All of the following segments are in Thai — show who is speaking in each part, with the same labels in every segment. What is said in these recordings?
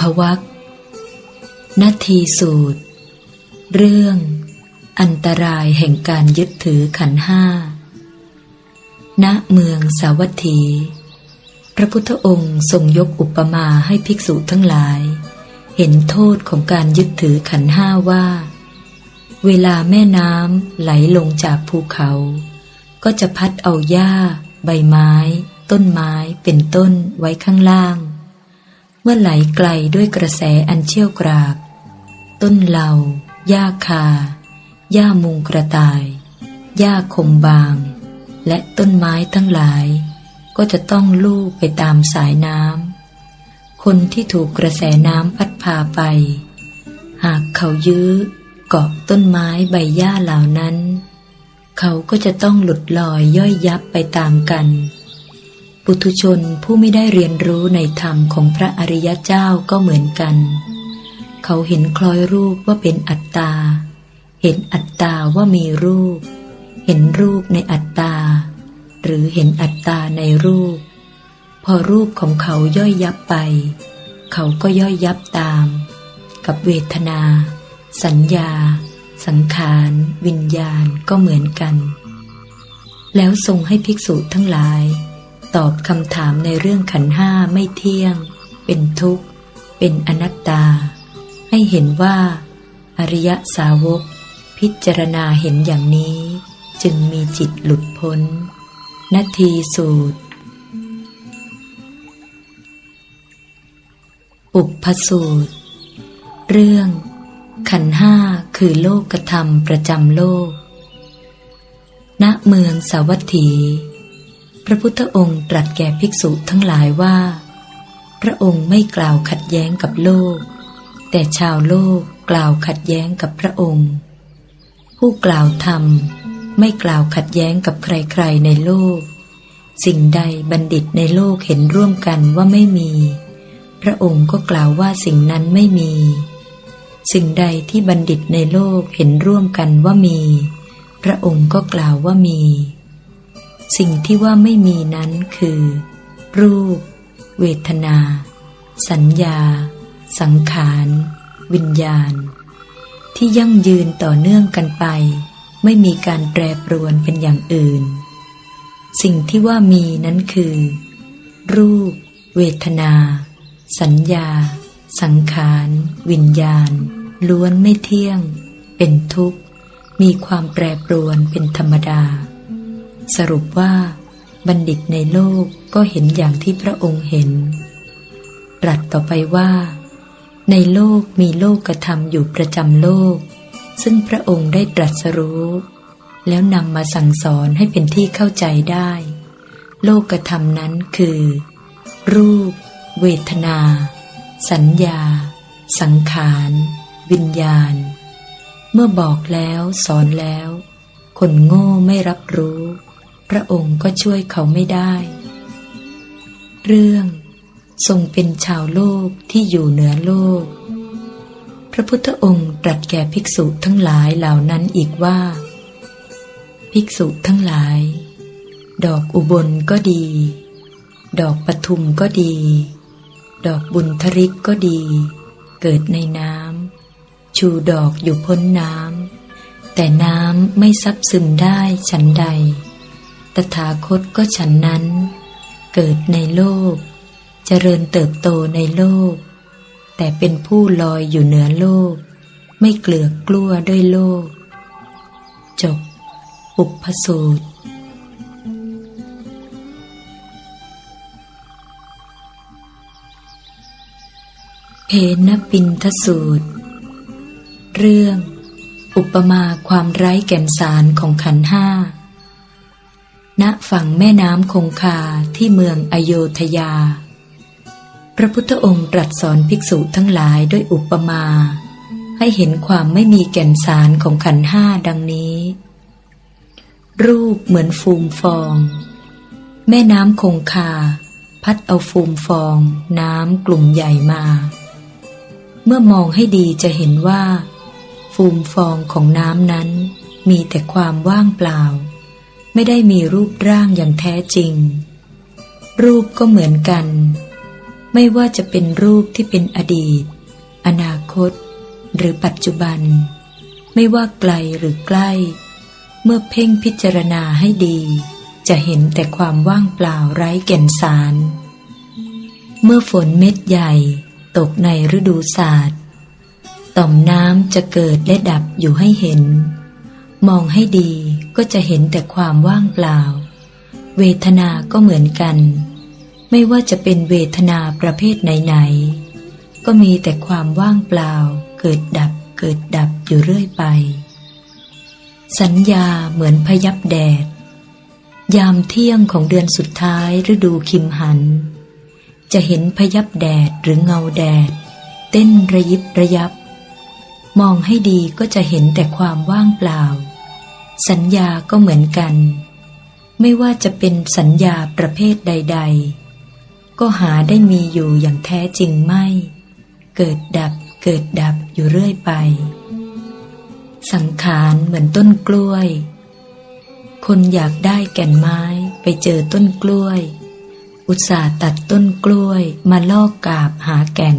Speaker 1: พวักนาทีสูตร เรื่อง อันตรายแห่งการยึดถือขันห้า ณ เมืองสาวัตถี พระพุทธองค์ทรงยกอุปมาให้ภิกษุทั้งหลาย เห็นโทษของการยึดถือขันห้าว่า เวลาแม่น้ำไหลลงจากภูเขา ก็จะพัดเอาหญ้า ใบไม้ ต้นไม้เป็นต้นไว้ข้างล่าง เมื่อไหลไกลด้วยกระแสอันเชี่ยวกราก ต้นเหลาหญ้าคาหญ้ามุงกระต่ายหญ้าคมบาง และต้นไม้ทั้งหลาย ก็จะต้องลูบไปตามสายน้ำคนที่ถูกกระแสน้ำพัดพาไป หากเขายื้อเกาะต้นไม้ใบหญ้าเหล่านั้น เขาก็จะต้องหลุดลอยย่อยยับไปตามกัน ปุถุชนผู้ไม่ได้เรียนรู้ในธรรมของพระอริยเจ้าก็เหมือนกัน เขาเห็นคล้อยรูปว่าเป็นอัตตา เห็นอัตตาว่ามีรูป เห็นรูปในอัตตา หรือเห็นอัตตาในรูป พอรูปของเขาย่อยยับไป เขาก็ย่อยยับตาม กับเวทนา สัญญา สังขาร วิญญาณก็เหมือนกัน แล้วทรงให้ภิกษุทั้งหลาย ตอบคำถามในเรื่องขันห้าไม่เที่ยง เป็นทุกข์ เป็นอนัตตา ให้เห็นว่า อริยสาวก พิจารณาเห็นอย่างนี้ จึงมีจิตหลุดพ้น นาทีสูตรอุปพสูตร เรื่อง ขันห้าคือโลกธรรมประจำโลก ณเมืองสาวัตถี พระพุทธองค์ตรัสแก่ภิกษุทั้งหลายว่า พระองค์ไม่กล่าวขัดแย้งกับโลก แต่ชาวโลกกล่าวขัดแย้งกับพระองค์ ผู้กล่าวธรรมไม่กล่าวขัดแย้งกับใครๆในโลก สิ่งใดบัณฑิตในโลกเห็นร่วมกันว่าไม่มี พระองค์ก็กล่าวว่าสิ่งนั้นไม่มี สิ่งใดที่บัณฑิตในโลกเห็นร่วมกันว่ามี พระองค์ก็กล่าวว่ามี สิ่งที่ว่าไม่มีนั้นคือ รูป เวทนา สัญญา สังขาร วิญญาณ ที่ยั่งยืนต่อเนื่องกันไป ไม่มีการแปรปรวนเป็นอย่างอื่น สิ่งที่ว่ามีนั้นคือ รูป เวทนา สัญญา สังขาร วิญญาณ ล้วนไม่เที่ยง เป็นทุกข์ มีความแปรปรวนเป็นธรรมดา สรุปว่าบัณฑิตในโลกก็เห็นอย่างที่พระองค์เห็น ตรัสต่อไปว่า ในโลกมีโลกกระทำอยู่ประจำโลก ซึ่งพระองค์ได้ตรัสรู้ แล้วนำมาสั่งสอนให้เป็นที่เข้าใจได้ โลกกระทำนั้นคือ รูป เวทนา สัญญา สังขาร วิญญาณ เมื่อบอกแล้วสอนแล้ว คนโง่ไม่รับรู้ พระองค์ก็ช่วยเขาไม่ได้ เรื่อง ทรงเป็นชาวโลกที่อยู่เหนือโลก พระพุทธองค์ตรัสแก่ภิกษุทั้งหลายเหล่านั้นอีกว่า ภิกษุทั้งหลาย ดอกอุบลก็ดี ดอกปทุมก็ดี ดอกบุญทริกก็ดี เกิดในน้ำชูดอกอยู่พ้นน้ำแต่น้ำไม่ซับซึมได้ฉันใด ตถาคตก็ฉันนั้น เกิดในโลก เจริญเติบโตในโลก แต่เป็นผู้ลอยอยู่เหนือโลก ไม่เกลือกกลัวด้วยโลก จบ อุปสูตรเพนปินทสูตร เรื่อง อุปมาความไร้แก่นสารของขันห้า ณฝั่งแม่น้ำคงคาที่เมืองอโยธยา พระพุทธองค์ตรัสสอนภิกษุทั้งหลายด้วยอุปมา ให้เห็นความไม่มีแก่นสารของขันห้าดังนี้ รูปเหมือนฟูมฟอง แม่น้ำคงคา พัดเอาฟูมฟอง น้ำกลุ่มใหญ่มา เมื่อมองให้ดีจะเห็นว่า ฟูมฟองของน้ำนั้นมีแต่ความว่างเปล่า ไม่ได้มีรูปร่างอย่างแท้จริง รูปก็เหมือนกัน ไม่ว่าจะเป็นรูปที่เป็นอดีต อนาคต หรือปัจจุบัน ไม่ว่าไกลหรือใกล้ เมื่อเพ่งพิจารณาให้ดี จะเห็นแต่ความว่างเปล่าไร้แก่นสาร เมื่อฝนเม็ดใหญ่ตกในฤดูศาสตร์ต่อมน้ำจะเกิดและดับอยู่ให้เห็น มองให้ดีก็จะเห็นแต่ความว่างเปล่า เวทนาก็เหมือนกัน ไม่ว่าจะเป็นเวทนาประเภทไหนๆ ก็มีแต่ความว่างเปล่า เกิดดับเกิดดับอยู่เรื่อยไป สัญญาเหมือนพยับแดด ยามเที่ยงของเดือนสุดท้ายฤดูคิมหัน จะเห็นพยับแดดหรือเงาแดด เต้นระยิบระยับ มองให้ดีก็จะเห็นแต่ความว่างเปล่า สัญญาก็เหมือนกัน ไม่ว่าจะเป็นสัญญาประเภทใด ๆ ก็หาได้มีอยู่อย่างแท้จริงไม่ เกิดดับเกิดดับอยู่เรื่อยไป สังขารเหมือนต้นกล้วย คนอยากได้แก่นไม้ไปเจอต้นกล้วย อุตส่าห์ตัดต้นกล้วยมาลอกกาบหาแก่น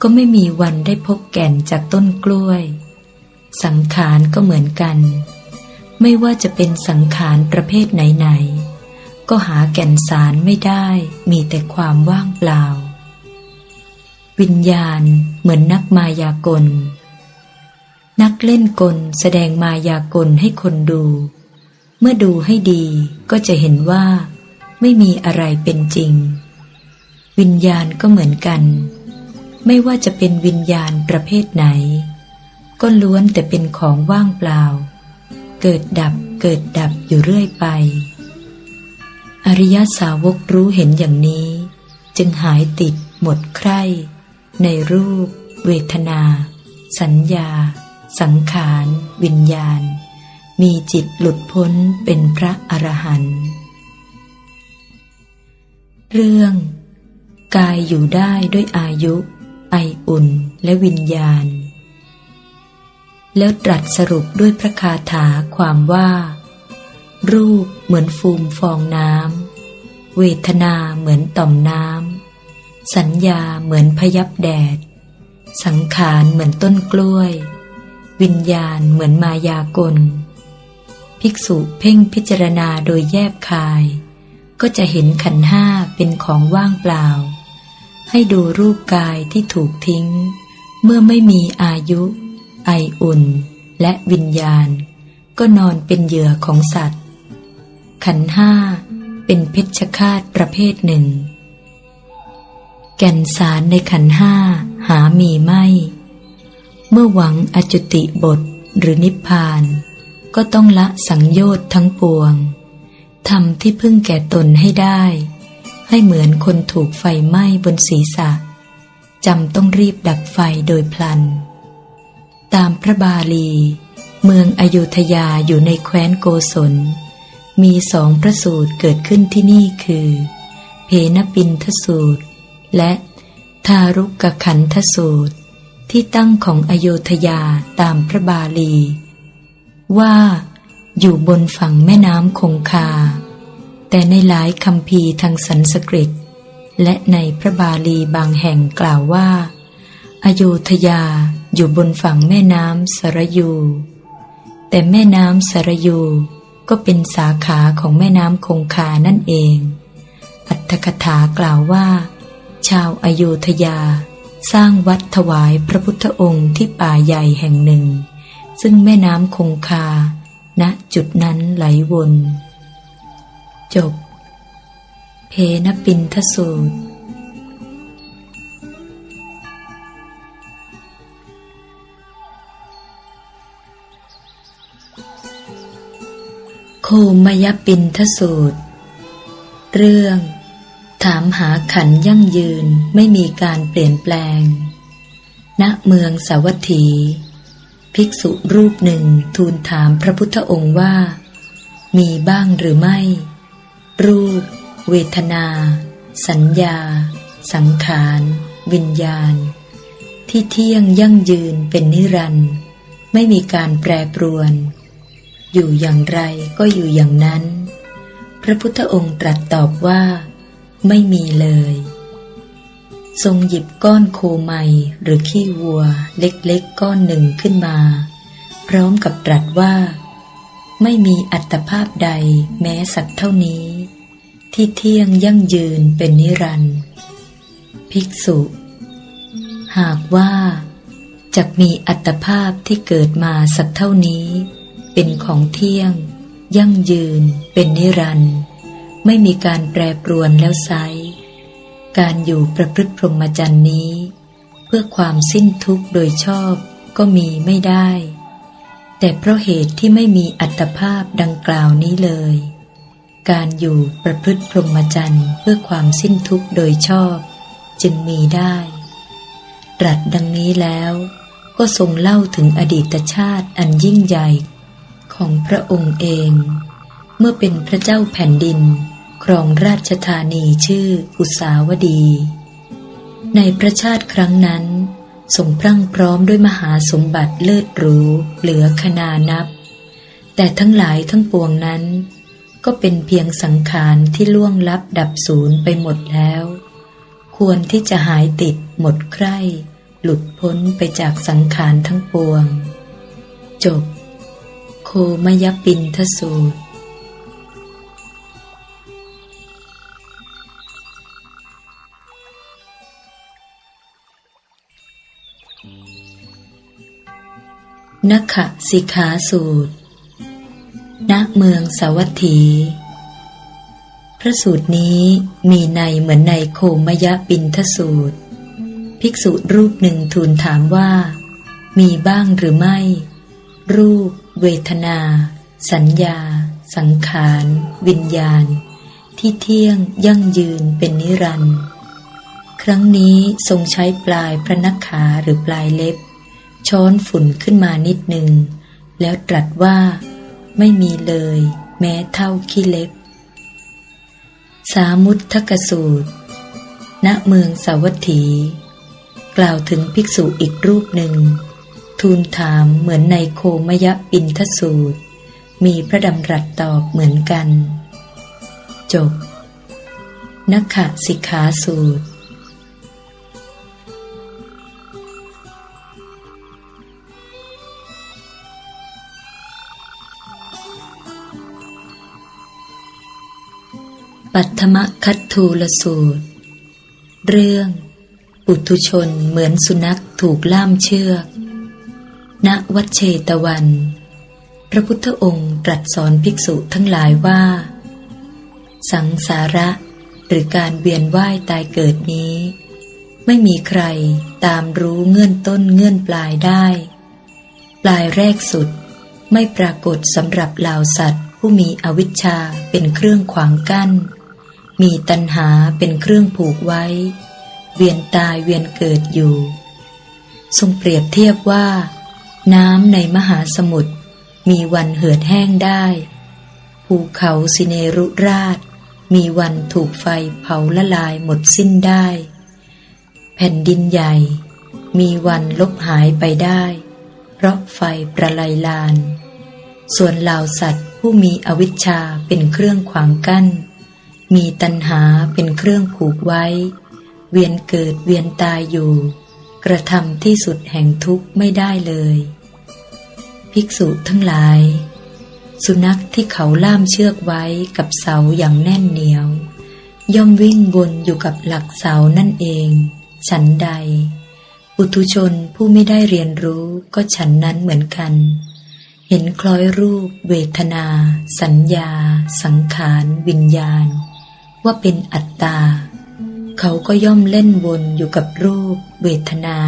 Speaker 1: ก็ไม่มีวันได้พบแก่นจากต้นกล้วย สังขารก็เหมือนกัน ไม่ว่าจะเป็นสังขารประเภทไหนๆ ก็หาแก่นสารไม่ได้มีแต่ความว่างเปล่า วิญญาณเหมือนนักมายากล นักเล่นกลแสดงมายากลให้คนดู เมื่อดูให้ดีก็จะเห็นว่า ไม่มีอะไรเป็นจริง วิญญาณก็เหมือนกัน ไม่ว่าจะเป็นวิญญาณประเภทไหน ก็ล้วนแต่เป็นของว่างเปล่า เกิดดับเกิดดับอยู่เรื่อยไป อริยสาวกรู้เห็นอย่างนี้ จึงหายติดหมดใคร่ ในรูป เวทนา สัญญา สังขาร วิญญาณ มีจิตหลุดพ้นเป็นพระอรหันต์เรื่อง กายอยู่ได้ด้วยอายุ ไออุ่นและวิญญาณ แล้วตรัสสรุปด้วยพระคาถาความว่า รูปเหมือนฟูมฟองน้ำเวทนาเหมือนต่อมน้ำสัญญาเหมือนพยับแดด สังขารเหมือนต้นกล้วย วิญญาณเหมือนมายากล ภิกษุเพ่งพิจารณาโดยแยบคาย ก็จะเห็นขันห้าเป็นของว่างเปล่า ให้ดูรูปกายที่ถูกทิ้ง เมื่อไม่มีอายุ ไออุ่นและวิญญาณ ก็นอนเป็นเหยื่อของสัตว์ ขันห้าเป็นเพชฌฆาตประเภทหนึ่ง แก่นสารในขันห้าหามีไม่ เมื่อหวังอจุติบทหรือนิพพาน ก็ต้องละสังโยชน์ทั้งปวงทำที่พึ่งแก่ตนให้ได้ ให้เหมือนคนถูกไฟไหม้บนศีรษะจำต้องรีบดับไฟโดยพลัน ตามพระบาลี เมืองอโยธยาอยู่ในแคว้นโกศล มีสองพระสูตรเกิดขึ้นที่นี่คือ เพนปินทสูตร และทารุกขันทสูตร ที่ตั้งของอโยธยาตามพระบาลี ว่า อยู่บนฝั่งแม่น้ำคงคา แต่ในหลายคำพีทางสันสกฤต และในพระบาลีบางแห่งกล่าวว่า อโยธยา อยู่บนฝั่งแม่น้ำสรยู แต่แม่น้ำสรยูก็เป็นสาขาของแม่น้ำคงคานั่นเอง อัตถกถากล่าวว่า ชาวอโยธยา สร้างวัดถวายพระพุทธองค์ที่ป่าใหญ่แห่งหนึ่ง ซึ่งแม่น้ำคงคา ณจุดนั้นไหลวน จบ เพนปินทสูตร โคมยปินทสูตร เรื่อง ถามหาขันยั่งยืนไม่มีการเปลี่ยนแปลง ณเมืองสาวัตถี ภิกษุรูปหนึ่งทูลถามพระพุทธองค์ว่า มีบ้างหรือไม่ รูป เวทนา สัญญา สังขาร วิญญาณ ที่เที่ยงยั่งยืนเป็นนิรันดร์ไม่มีการแปรปรวน อยู่อย่างไรก็อยู่อย่างนั้น พระพุทธองค์ตรัสตอบว่า ไม่มีเลย ทรงหยิบก้อนโคไมหรือขี้วัวเล็กๆก้อนหนึ่งขึ้นมา พร้อมกับตรัสว่า ไม่มีอัตภาพใดแม้สักเท่านี้ ที่เที่ยงยั่งยืนเป็นนิรันดร์ภิกษุ หากว่าจะมีอัตภาพที่เกิดมาสักเท่านี้ เป็นของเที่ยง ยั่งยืน เป็นนิรันดร์ไม่มีการแปรปรวนแล้วไซการอยู่ประพฤติพรหมจรรย์นี้ เพื่อความสิ้นทุกข์โดยชอบก็มีไม่ได้ แต่เพราะเหตุที่ไม่มีอัตภาพดังกล่าวนี้เลย การอยู่ประพฤติพรหมจรรย์เพื่อความสิ้นทุกข์โดยชอบ จึงมีได้ตรัสดังนี้แล้วก็ทรงเล่าถึงอดีตชาติอันยิ่งใหญ่ ของพระองค์เอง เมื่อเป็นพระเจ้าแผ่นดิน ครองราชธานีชื่ออุสาวดี ในพระชาติครั้งนั้นทรงพรั่งพร้อมด้วยมหาสมบัติเลิศหรูเหลือขนานับ แต่ทั้งหลายทั้งปวงนั้น ก็เป็นเพียงสังขารที่ล่วงลับดับสูญไปหมดแล้ว ควรที่จะหายติดหมดใคร่ หลุดพ้นไปจากสังขารทั้งปวง จบ โคมยปินทสูตร นักสิกขาสูตร ณ เมืองสาวัตถี พระสูตรนี้มีในเหมือนในโคมยปินทสูตร ภิกษุรูปหนึ่งทูลถามว่า มีบ้างหรือไม่ รูป เวทนา สัญญา สังขาร วิญญาณ ที่เที่ยงยั่งยืนเป็นนิรันดร์ครั้งนี้ทรงใช้ปลายพระนักขาหรือปลายเล็บ ช้อนฝุ่นขึ้นมานิดหนึ่ง แล้วตรัสว่า ไม่มีเลย แม้เท่าขี้เล็บ สามุททกสูตร ณเมืองสาวัตถี กล่าวถึงภิกษุอีกรูปหนึ่ง ทูลถามเหมือนในโคมยะปินทสูตร มีพระดำรัสตอบเหมือนกัน จบนักขสิกขาสูตร ปัทมคัตทูลสูตร เรื่อง ปุถุชนเหมือนสุนัขถูกล่ามเชือก ณวัดเชตวัน พระพุทธองค์ตรัสสอนภิกษุทั้งหลายว่า สังสาระหรือการเวียนว่ายตายเกิดนี้ ไม่มีใครตามรู้เงื่อนต้นเงื่อนปลายได้ ปลายแรกสุดไม่ปรากฏสำหรับเหล่าสัตว์ ผู้มีอวิชชาเป็นเครื่องขวางกั้น มีตัณหาเป็นเครื่องผูกไว้ เวียนตายเวียนเกิดอยู่ ทรงเปรียบเทียบว่า น้ำในมหาสมุทรมีวันเหือดแห้งได้ ภูเขาสิเนรุราช มีวันถูกไฟเผาละลายหมดสิ้นได้ แผ่นดินใหญ่ มีวันลบหายไปได้ เพราะไฟประไลลาน ส่วนเหล่าสัตว์ผู้มีอวิชชาเป็นเครื่องขวางกั้น มีตัณหาเป็นเครื่องผูกไว้ เวียนเกิดเวียนตายอยู่ กระทำที่สุดแห่งทุกข์ไม่ได้เลย ภิกษุทั้งหลาย สุนัขที่เขาล่ามเชือกไว้กับเสาอย่างแน่นเหนียว ย่อมวิ่งวนอยู่กับหลักเสานั่นเอง ฉันใดปุถุชนผู้ไม่ได้เรียนรู้ก็ฉันนั้นเหมือนกัน เห็นคล้อยรูป เวทนา สัญญา สังขาร วิญญาณ ว่าเป็นอัตตา เขาก็ย่อมเล่นวนอยู่กับรูป เวทนา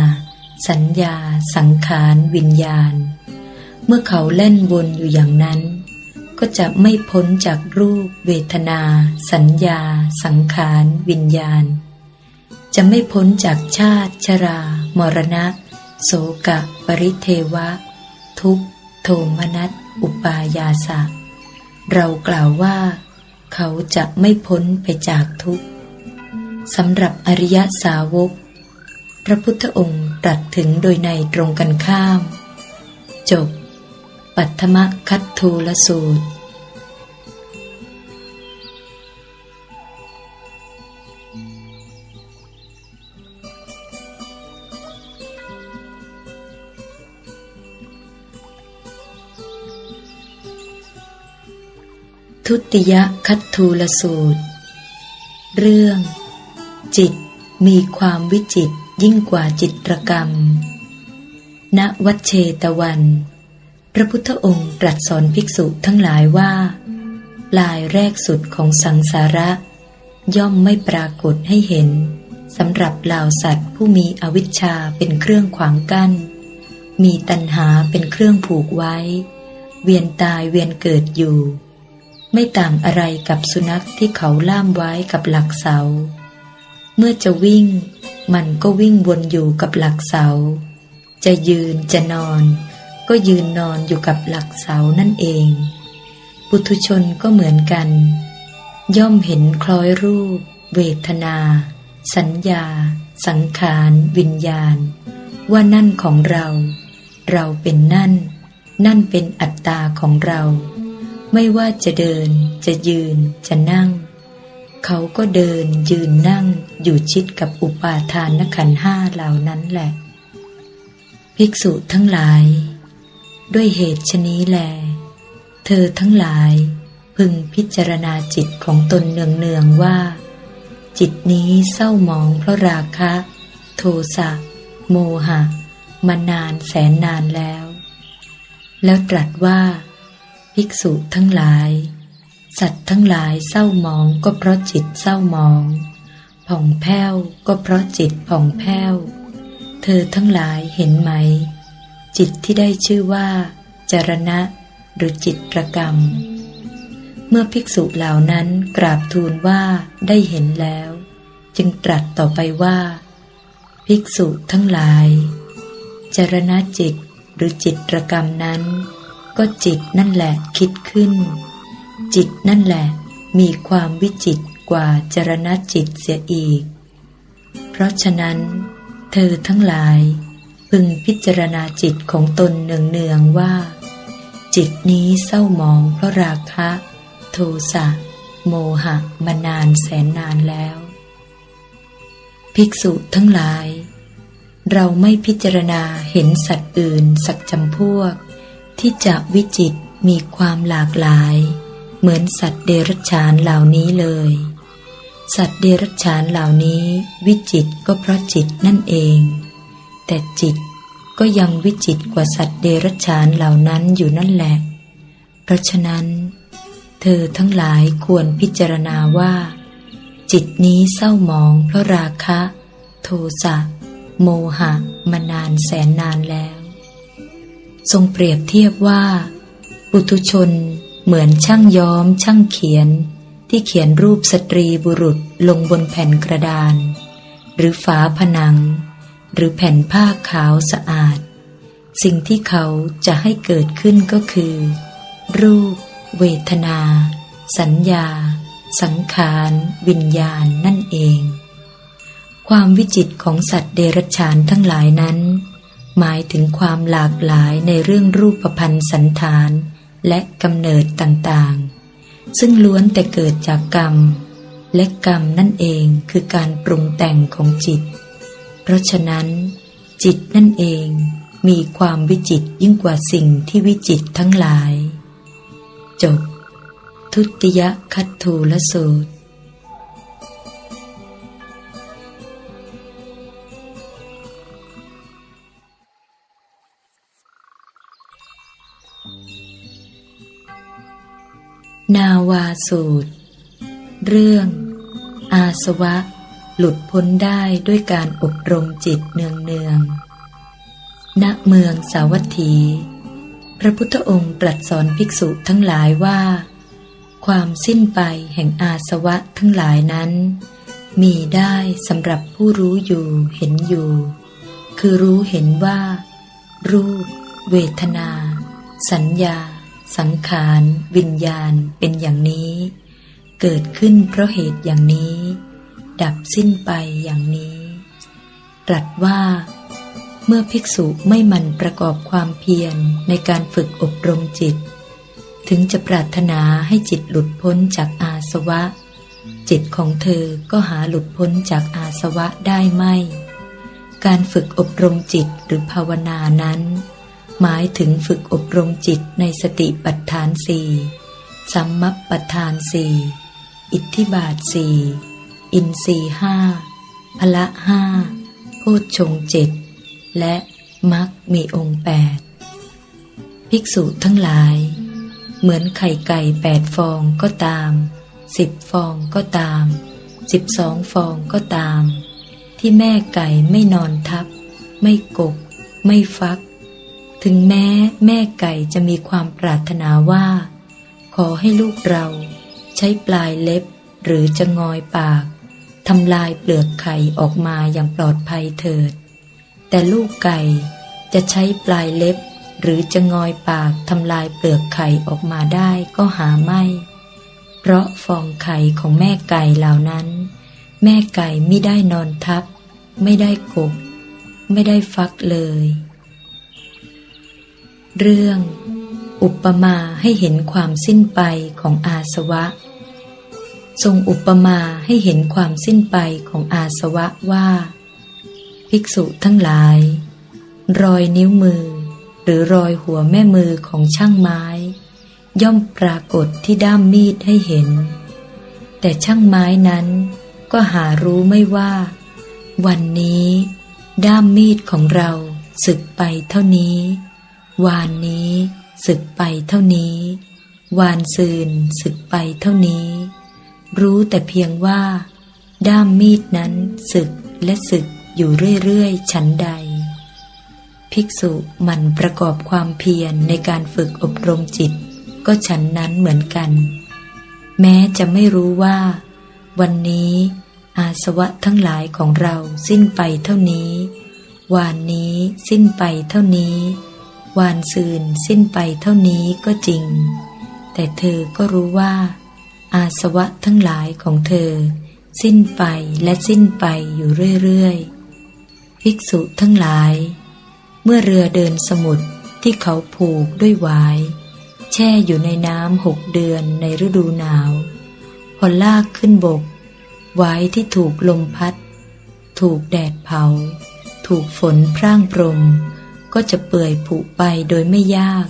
Speaker 1: สัญญา สังขาร วิญญาณ มื่อเขาเล่นวนอยู่อย่างนั้น ก็จะไม่พ้นจากรูป เวทนา สัญญา สังขาร วิญญาณ จะไม่พ้นจากชาติชรา มรณะ โสกะ ปริเทวะ ทุกโทมนัสอุปายาสะ เรากล่าวว่า เขาจะไม่พ้นไปจากทุกข์สำหรับอริยสาวก พระพุทธองค์ตรัสถึงโดยในตรงกันข้าม จบ ปัทมคัตทูลสูตร ทุติยคัตทูลสูตร เรื่อง จิตมีความวิจิตยิ่งกว่าจิตรกรรม ณวัชเชตวัน พระพุทธองค์ตรัสสอนภิกษุทั้งหลายว่า ลายแรกสุดของสังสาระ ย่อมไม่ปรากฏให้เห็นสำหรับเหล่าสัตว์ผู้มีอวิชชาเป็นเครื่องขวางกัน้น มีตัณหาเป็นเครื่องผูกไว้ เวียนตายเวียนเกิดอยู่ ไม่ต่างอะไรกับสุนัขที่เขาล่ามไว้กับหลักเสา เมื่อจะวิ่ง มันก็วิ่งวนอยู่กับหลักเสา จะยืนจะนอน ก็ยืนนอนอยู่กับหลักเสานั่นเอง ปุถุชนก็เหมือนกัน ย่อมเห็นคล้อยรูป เวทนา สัญญา สังขาร วิญญาณ ว่านั่นของเรา เราเป็นนั่น นั่นเป็นอัตตาของเรา ไม่ว่าจะเดิน จะยืน จะนั่ง เขาก็เดินยืนนั่งอยู่ชิดกับอุปาทานขันห้าเหล่านั้นแหละ ภิกษุทั้งหลาย ด้วยเหตุชนี้แล เธอทั้งหลายพึงพิจารณาจิตของตนเนืองๆว่า จิตนี้เศร้าหมองเพราะราคะ โทสะโมหะ มานานแสนนานแล้ว แล้วตรัสว่า ภิกษุทั้งหลาย สัตว์ทั้งหลายเศร้าหมองก็เพราะจิตเศร้าหมอง ผ่องแผ้วก็เพราะจิตผ่องแผ้ว เธอทั้งหลายเห็นไหม จิตที่ได้ชื่อว่า จารณะ หรือจิตรกรรม เมื่อภิกษุเหล่านั้นกราบทูลว่าได้เห็นแล้ว จึงตรัสต่อไปว่า ภิกษุทั้งหลาย จารณะจิตหรือจิตรกรรมนั้น ก็จิตนั่นแหละคิดขึ้น จิตนั่นแหละมีความวิจิตกว่าจารณะจิตเสียอีก เพราะฉะนั้น เธอทั้งหลาย พึงพิจารณาจิตของตนเนืองๆว่า จิตนี้เศร้าหมองเพราะราคะ โทสะ โมหะมานานแสนนานแล้ว ภิกษุทั้งหลาย เราไม่พิจารณาเห็นสัตว์อื่นสักจำพวก ที่จะวิจิตมีความหลากหลาย เหมือนสัตว์เดรัจฉานเหล่านี้เลย สัตว์เดรัจฉานเหล่านี้วิจิตก็เพราะจิตนั่นเอง แต่จิตก็ยังวิจิตกว่าสัตว์เดรัจฉานเหล่านั้นอยู่นั่นแหละ เพราะฉะนั้น เธอทั้งหลายควรพิจารณาว่า จิตนี้เศร้าหมองเพราะราคะ โทสะโมหะมานานแสนนานแล้ว ทรงเปรียบเทียบว่าปุถุชนเหมือนช่างย้อมช่างเขียน ที่เขียนรูปสตรีบุรุษลงบนแผ่นกระดาน หรือฝาผนัง หรือแผ่นผ้าขาวสะอาด สิ่งที่เขาจะให้เกิดขึ้นก็คือ รูป เวทนา สัญญา สังขาร วิญญาณนั่นเอง ความวิจิตของสัตว์เดรัจฉานทั้งหลายนั้น หมายถึงความหลากหลายในเรื่องรูปพันธ์สันฐานและกำเนิดต่างๆ ซึ่งล้วนแต่เกิดจากกรรม และกรรมนั่นเองคือการปรุงแต่งของจิต เพราะฉะนั้น จิตนั่นเองมีความวิจิตยิ่งกว่าสิ่งที่วิจิตทั้งหลาย จบ ทุติยคัตถูลสูตร นาวาสูตร เรื่อง อาสวะ หลุดพ้นได้ด้วยการอบรมจิตเนืองเนืองณเมืองสาวัตถี พระพุทธองค์ตรัสสอนภิกษุทั้งหลายว่า ความสิ้นไปแห่งอาสวะทั้งหลายนั้น มีได้สำหรับผู้รู้อยู่เห็นอยู่ คือรู้เห็นว่า รูป เวทนา สัญญา สังขาร วิญญาณเป็นอย่างนี้ เกิดขึ้นเพราะเหตุอย่างนี้ ดับสิ้นไปอย่างนี้ ตรัสว่า เมื่อภิกษุไม่มันประกอบความเพียรในการฝึกอบรมจิต ถึงจะปรารถนาให้จิตหลุดพ้นจากอาสวะ จิตของเธอก็หาหลุดพ้นจากอาสวะได้ไม่ การฝึกอบรมจิตหรือภาวนานั้น หมายถึงฝึกอบรมจิตในสติปัฏฐานสี่สัมมัปปทานสี่อิทธิบาทสี่ อินทรีห้าพละห้าโพชงเจ็ดและมักมีองค์แปดภิกษุทั้งหลาย เหมือนไข่ไก่แปดฟองก็ตามสิบฟองก็ตามสิบสองฟองก็ตาม ที่แม่ไก่ไม่นอนทับ ไม่กก ไม่ฟัก ถึงแม้แม่ไก่จะมีความปรารถนาว่า ขอให้ลูกเราใช้ปลายเล็บหรือจะงอยปาก ทำลายเปลือกไข่ออกมาอย่างปลอดภัยเถิด แต่ลูกไก่จะใช้ปลายเล็บ หรือจะงอยปากทำลายเปลือกไข่ออกมาได้ก็หาไม่ เพราะฟองไข่ของแม่ไก่เหล่านั้น แม่ไก่ไม่ได้นอนทับ ไม่ได้กบ ไม่ได้ฟักเลย เรื่อง อุปมาให้เห็นความสิ้นไปของอาสวะ ทรงอุปมาให้เห็นความสิ้นไปของอาสวะว่า ภิกษุทั้งหลาย รอยนิ้วมือ หรือรอยหัวแม่มือของช่างไม้ ย่อมปรากฏที่ด้ามมีดให้เห็น แต่ช่างไม้นั้นก็หารู้ไม่ว่า วันนี้ ด้ามมีดของเราสึกไปเท่านี้ วานนี้สึกไปเท่านี้ วานซืนสึกไปเท่านี้ รู้แต่เพียงว่า ด้ามมีดนั้นสึกและสึกอยู่เรื่อยๆฉันใด ภิกษุมันประกอบความเพียรในการฝึกอบรมจิต ก็ฉันนั้นเหมือนกัน แม้จะไม่รู้ว่า วันนี้อาสวะทั้งหลายของเราสิ้นไปเท่านี้ วานนี้สิ้นไปเท่านี้ วานซืนสิ้นไปเท่านี้ก็จริง แต่เธอก็รู้ว่า อาสวะทั้งหลายของเธอ สิ้นไปและสิ้นไปอยู่เรื่อยๆ ภิกษุทั้งหลาย เมื่อเรือเดินสมุทรที่เขาผูกด้วยหวาย แช่อยู่ในน้ำหกเดือนในฤดูหนาว พอลากขึ้นบกหวายที่ถูกลมพัด ถูกแดดเผา ถูกฝนพร่างปรม ก็จะเปื่อยผุไปโดยไม่ยาก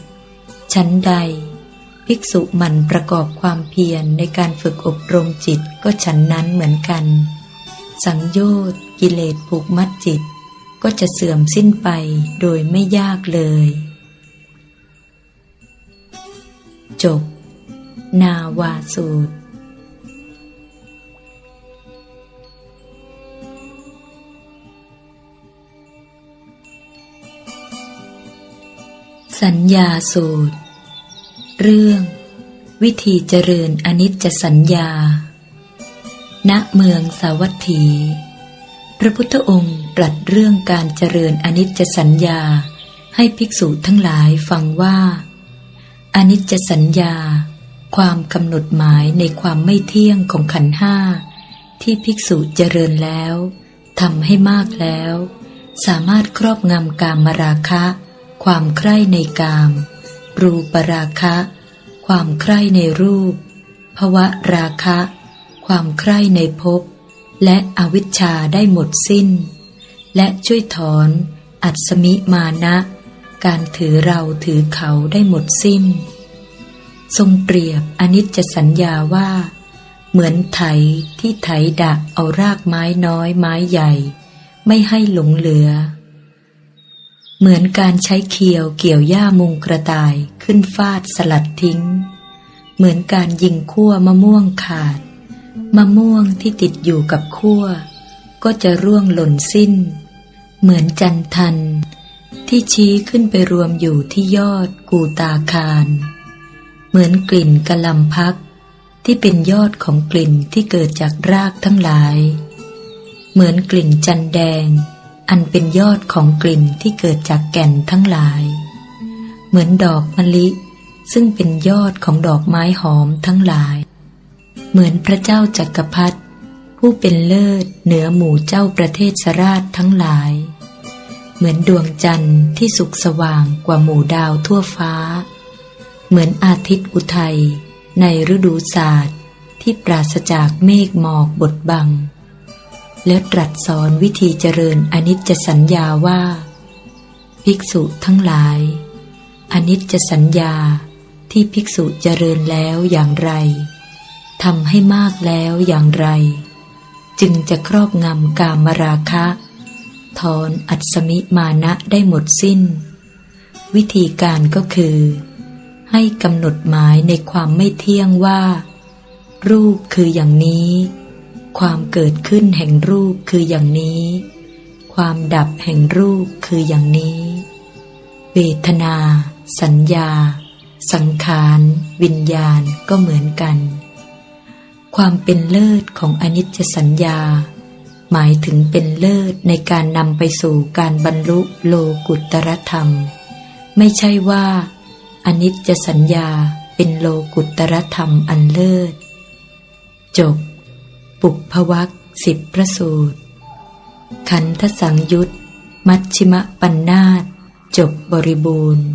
Speaker 1: ชั้นใด ภิกษุหมั่นประกอบความเพียรในการฝึกอบรมจิตก็ฉันนั้นเหมือนกัน สังโยชน์กิเลสผูกมัดจิต ก็จะเสื่อมสิ้นไปโดยไม่ยากเลย จบ นาวาสูตรสัญญาสูตร เรื่อง วิธีเจริญอนิจจสัญญา ณ เมืองสาวัตถี พระพุทธองค์ตรัสเรื่องการเจริญอนิจจสัญญา ให้ภิกษุทั้งหลายฟังว่า อนิจจสัญญา ความกำหนดหมายในความไม่เที่ยงของขันห้า ที่ภิกษุเจริญแล้วทำให้มากแล้ว สามารถครอบงำกามราคะ ความใคร่ในกาม รูปราคะ ความใคร่ในรูป ภวะราคะ ความใคร่ในภพ และอวิชชาได้หมดสิ้น และช่วยถอนอัศมิมานะ การถือเราถือเขาได้หมดสิ้น ทรงเปรียบอนิจจสัญญาว่า เหมือนไถที่ไถดักเอารากไม้น้อยไม้ใหญ่ ไม่ให้หลงเหลือ เหมือนการใช้เคียวเกี่ยวหญ้ามุงกระต่ายขึ้นฟาดสลัดทิ้ง เหมือนการยิงขั้วมะม่วงขาด มะม่วงที่ติดอยู่กับขั้ว ก็จะร่วงหล่นสิ้น เหมือนจันทัน ที่ชี้ขึ้นไปรวมอยู่ที่ยอดกูตาคาร เหมือนกลิ่นกะลำพัก ที่เป็นยอดของกลิ่นที่เกิดจากรากทั้งหลาย เหมือนกลิ่นจันแดง อันเป็นยอดของกลิ่นที่เกิดจากแก่นทั้งหลาย เหมือนดอกมะลิ ซึ่งเป็นยอดของดอกไม้หอมทั้งหลาย เหมือนพระเจ้าจักรพรรดิผู้เป็นเลิศเหนือหมู่เจ้าประเทศสราชทั้งหลาย เหมือนดวงจันทร์ที่สุกสว่างกว่าหมู่ดาวทั่วฟ้า เหมือนอาทิตย์อุทัยในฤดูศาสตร์ที่ปราศจากเมฆหมอกบดบัง แล้วตรัสสอนวิธีเจริญอนิจจสัญญาว่า ภิกษุทั้งหลาย อนิจจสัญญาที่ภิกษุเจริญแล้วอย่างไรทำให้มากแล้วอย่างไร จึงจะครอบงำกามราคะ ถอนอัศมิมานะได้หมดสิ้น วิธีการก็คือ ให้กำหนดหมายในความไม่เที่ยงว่า รูปคืออย่างนี้ ความเกิดขึ้นแห่งรูปคืออย่างนี้ ความดับแห่งรูปคืออย่างนี้ เวทนา สัญญา สังขาร วิญญาณก็เหมือนกัน ความเป็นเลิศของอนิจจสัญญา หมายถึงเป็นเลิศในการนำไปสู่การบรรลุโลกุตรธรรม ไม่ใช่ว่า อนิจจสัญญาเป็นโลกุตตรธรรมอันเลิศ จบ ปุกพวักสิบพระสูตร ขันธสังยุตมัชชิมปัญนาตจบบริบูรณ์